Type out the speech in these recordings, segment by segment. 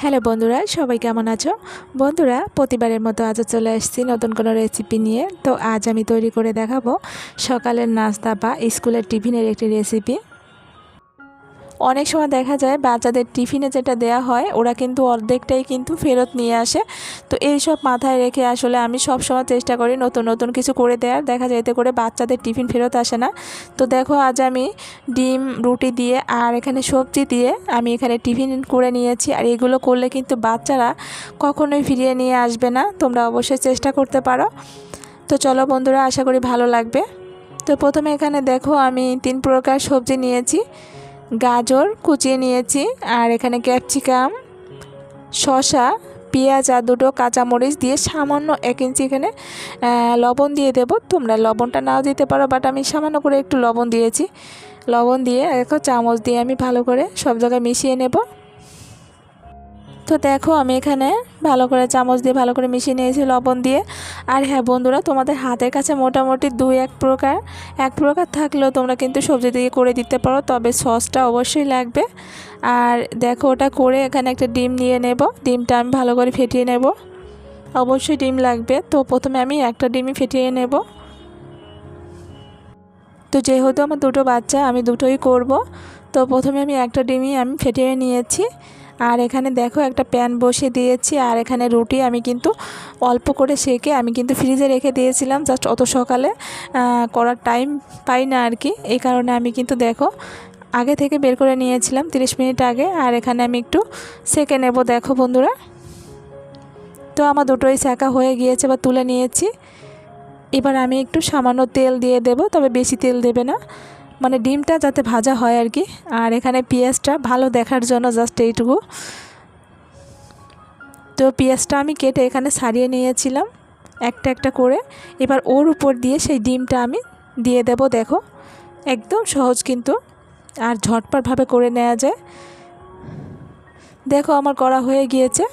Hello বন্ধুরা, সবাই কেমন আছো? বন্ধুরা, প্রতিবারের মতো আজও চলে এসেছি নতুন কোনো রেসিপি নিয়ে। তো আজ আমি তৈরি করে দেখাবো সকালের নাস্তা বা স্কুলের টিফিনের একটি রেসিপি অনেক সময় দেখা যায় বাচ্চাদের টিফিনে যেটা দেয়া হয়, ওরা কিন্তু অর্ধেকটাই কিন্তু ফেরত নিয়ে আসে। তো এই সব মাথায় রেখে আসলে আমি সব সময় চেষ্টা করি নতুন নতুন কিছু করে দেওয়ার দেখা যায় এতে করে বাচ্চাদের টিফিন ফেরত আসে না। তো দেখো আজ আমি ডিম, রুটি দিয়ে আর এখানে সবজি দিয়ে আমি এখানে টিফিন করে নিয়েছি। আর এগুলো করলে কিন্তু বাচ্চারা কখনোই ফিরিয়ে নিয়ে আসবে না। তোমরা অবশ্যই চেষ্টা করতে পারো। তো চলো বন্ধুরা, আশা করি ভালো লাগবে। তো প্রথমে এখানে দেখো আমি তিন প্রকার সবজি নিয়েছি। গাজর কুচিয়ে নিয়েছি, আর এখানে ক্যাপসিকাম শশা পেঁয়াজ আর দুটো কাঁচামরিচ দিয়ে সামান্য এক ইঞ্চি এখানে লবণ দিয়ে দেব। তোমরা লবণটা নাও দিতে পারো বাট আমি সামান্য করে একটু লবণ দিয়েছি। লবণ দিয়ে এখন চামচ দিয়ে আমি ভালো করে সব জায়গায় মিশিয়ে নেব। তো দেখো আমি এখানে ভালো করে চামচ দিয়ে ভালো করে মিশিয়ে নিয়েছি লবণ দিয়ে। আর হ্যাঁ বন্ধুরা, তোমাদের হাতের কাছে মোটামুটি দুই এক প্রকার। এক প্রকার থাকলেও তোমরা কিন্তু সবজি দিয়ে করে দিতে পারো, তবে সসটা অবশ্যই লাগবে। আর দেখো ওটা করে এখানে একটা ডিম নিয়ে নেব। ডিমটা আমি ভালো করে ফেটিয়ে নেব। অবশ্যই ডিম লাগবে। তো প্রথমে আমি একটা ডিমই ফেটিয়ে নেব। তো যেহেতু আমার দুটো বাচ্চা, আমি দুটোই করব। তো প্রথমে আমি একটা ডিমই আমি ফেটিয়ে নিয়েছি। আর এখানে দেখো একটা প্যান বসিয়ে দিয়েছি, আর এখানে রুটি আমি কিন্তু অল্প করে সেকে আমি কিন্তু ফ্রিজে রেখে দিয়েছিলাম জাস্ট অত সকালে। করার টাইম পাই না আর কি। এই কারণে আমি কিন্তু দেখো আগে থেকে বের করে নিয়েছিলাম 30 মিনিট আগে, আর এখানে আমি একটু সেকে নেব, দেখো বন্ধুরা। তো আমার দুটোই সেকা হয়ে গিয়েছে বা তুলে নিয়েছি। এবার আমি একটু সামান্য তেল দিয়ে দেব, তবে বেশি তেল দেবে না। মানে ডিমটা যাতে ভাজা হয় আর কি। আর এখানে পেঁয়াজটা ভালো দেখার জন্য জাস্ট এইটুকু। তো পেঁয়াজটা আমি কেটে এখানে সারিয়ে নিয়েছিলাম একটা একটা করে। এবার ওর উপর দিয়ে সেই ডিমটা আমি দিয়ে দেব, দেখো। একদম সহজ কিন্তু। আর ঝটপটভাবে করে নেওয়া যায়। দেখো আমার করা হয়ে গিয়েছে।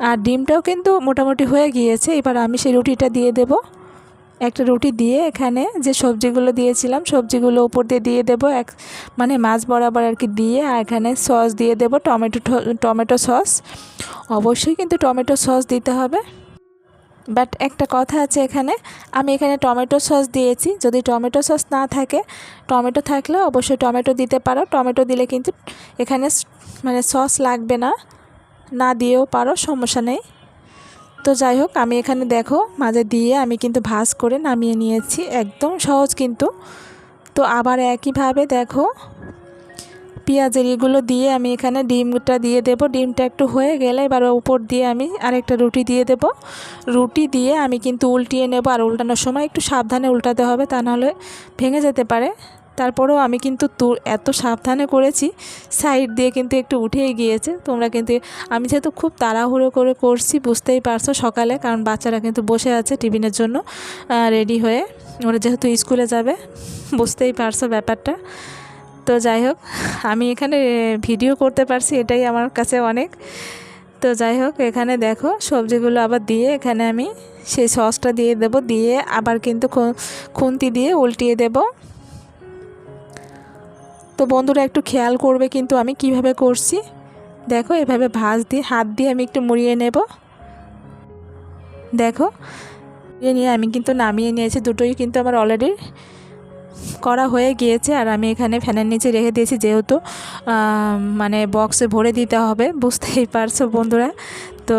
আর ডিমটাও কিন্তু মোটামুটি হয়ে গিয়েছে। এবার আমি সেই রুটিটা দিয়ে দেবো। একটা রুটি দিয়ে এখানে যে সবজিগুলো দিয়েছিলাম, সবজিগুলো উপর দিয়ে দিয়ে দেবো, এক মানে মাছ বরাবর আর কি দিয়ে, আর এখানে সস দিয়ে দেবো, টমেটো টমেটো সস। অবশ্যই কিন্তু টমেটো সস দিতে হবে। বাট একটা কথা আছে এখানে, আমি এখানে টমেটো সস দিয়েছি। যদি টমেটো সস না থাকে, টমেটো থাকলে অবশ্যই টমেটো দিতে পারো। টমেটো দিলে কিন্তু এখানে মানে সস লাগবে না না দিয়েও পারো, সমস্যা নেই। তো যাই হোক, আমি এখানে দেখো, মাঝে দিয়ে আমি কিন্তু ভাজ করে নামিয়ে নিয়েছি, একদম সহজ কিন্তু। তো আবার একইভাবে দেখো, পেঁয়াজের এগুলো দিয়ে আমি এখানে ডিমটা দিয়ে দেব। ডিমটা একটু হয়ে গেলে এবার উপর দিয়ে আমি আরেকটা রুটি দিয়ে দেব। রুটি দিয়ে আমি কিন্তু উল্টিয়ে নেব, আর উল্টানোর সময় একটু সাবধানে উল্টাতে হবে, তা নাহলে ভেঙে যেতে পারে। তারপরেও আমি কিন্তু তুর এত সাবধানে করেছি। সাইড দিয়ে কিন্তু একটু উঠেই গিয়েছে। তোমরা কিন্তু, আমি যেহেতু খুব তাড়াহুড়ো করে করছি, বুঝতেই পারছ সকালে, কারণ বাচ্চারা কিন্তু বসে আছে টিফিনের জন্য রেডি হয়ে। ওরা যেহেতু স্কুলে যাবে, বুঝতেই পারছ ব্যাপারটা। তো যাই হোক, আমি এখানে ভিডিও করতে পারছি, এটাই আমার কাছে অনেক। তো যাই হোক, এখানে দেখো, সবজিগুলো আবার দিয়ে এখানে আমি সেই সসটা দিয়ে দেব, দিয়ে আবার কিন্তু খুন্তি দিয়ে উল্টিয়ে দেবো। তো বন্ধুরা একটু খেয়াল করবে কিন্তু আমি কীভাবে করছি। দেখো, এভাবে ভাজ দিয়ে, হাত দিয়ে আমি একটু মুড়িয়ে নেব। দেখো এ নিয়ে আমি কিন্তু নামিয়ে নিয়েছি, দুটোই কিন্তু আমার অলরেডি করা হয়ে গিয়েছে। আর আমি এখানে ফ্যানের নিচে রেখে দিয়েছি যেহেতু মানে বক্সে ভরে দিতে হবে, বুঝতেই পারছ বন্ধুরা। তো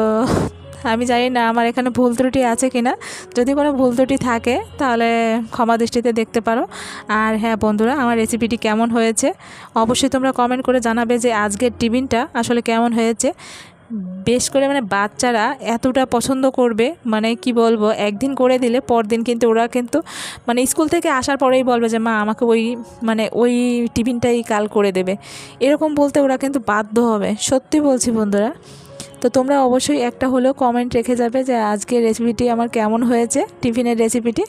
আমি জানি না আমার এখানে ভুল ত্রুটি আছে কি না যদি কোনো ভুল ত্রুটি থাকে, তাহলে ক্ষমা দৃষ্টিতে দেখতে পারো। আর হ্যাঁ বন্ধুরা, আমার রেসিপিটি কেমন হয়েছে? অবশ্যই তোমরা কমেন্ট করে জানাবে যে আজকের টিফিনটা আসলে কেমন হয়েছে। বেশ করে মানে বাচ্চারা এতটা পছন্দ করবে মানে কি বলব, একদিন করে দিলে পরদিন কিন্তু ওরা কিন্তু মানে স্কুল থেকে আসার পরেই বলবে যে, মা, আমাকে ওই মানে ওই টিফিনটাই কাল করে দেবে। এরকম বলতে ওরা কিন্তু বাধ্য হবে। সত্যি বলছি বন্ধুরা। তো তোমরা অবশ্যই একটা হলেও কমেন্ট রেখে যাবে যে আজকের রেসিপিটি আমার কেমন হয়েছে, টিফিনের রেসিপিটি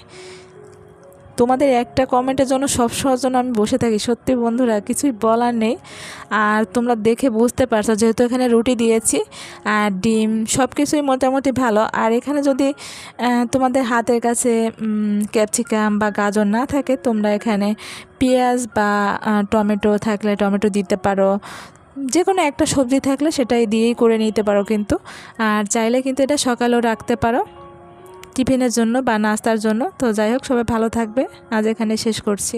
তোমাদের একটা কমেন্টের জন্য সব সময়ের জন্য আমি বসে থাকি। সত্যি বন্ধুরা, কিছুই বলার নেই। আর তোমরা দেখে বুঝতে পারছ, যেহেতু এখানে রুটি দিয়েছি আর ডিম সব কিছুই মোটামুটি ভালো। আর এখানে যদি তোমাদের হাতের কাছে ক্যাপসিকাম বা গাজর না থাকে, তোমরা এখানে পেঁয়াজ বা টমেটো থাকলে টমেটো দিতে পারো। যে কোনো একটা সবজি থাকলে সেটাই দিয়েই করে নিতে পারো কিন্তু। আর চাইলে কিন্তু এটা সকালেও রাখতে পারো টিফিনের জন্য বা নাস্তার জন্য। তো যাই হোক, সবাই ভালো থাকবে। আজ এখানে শেষ করছি।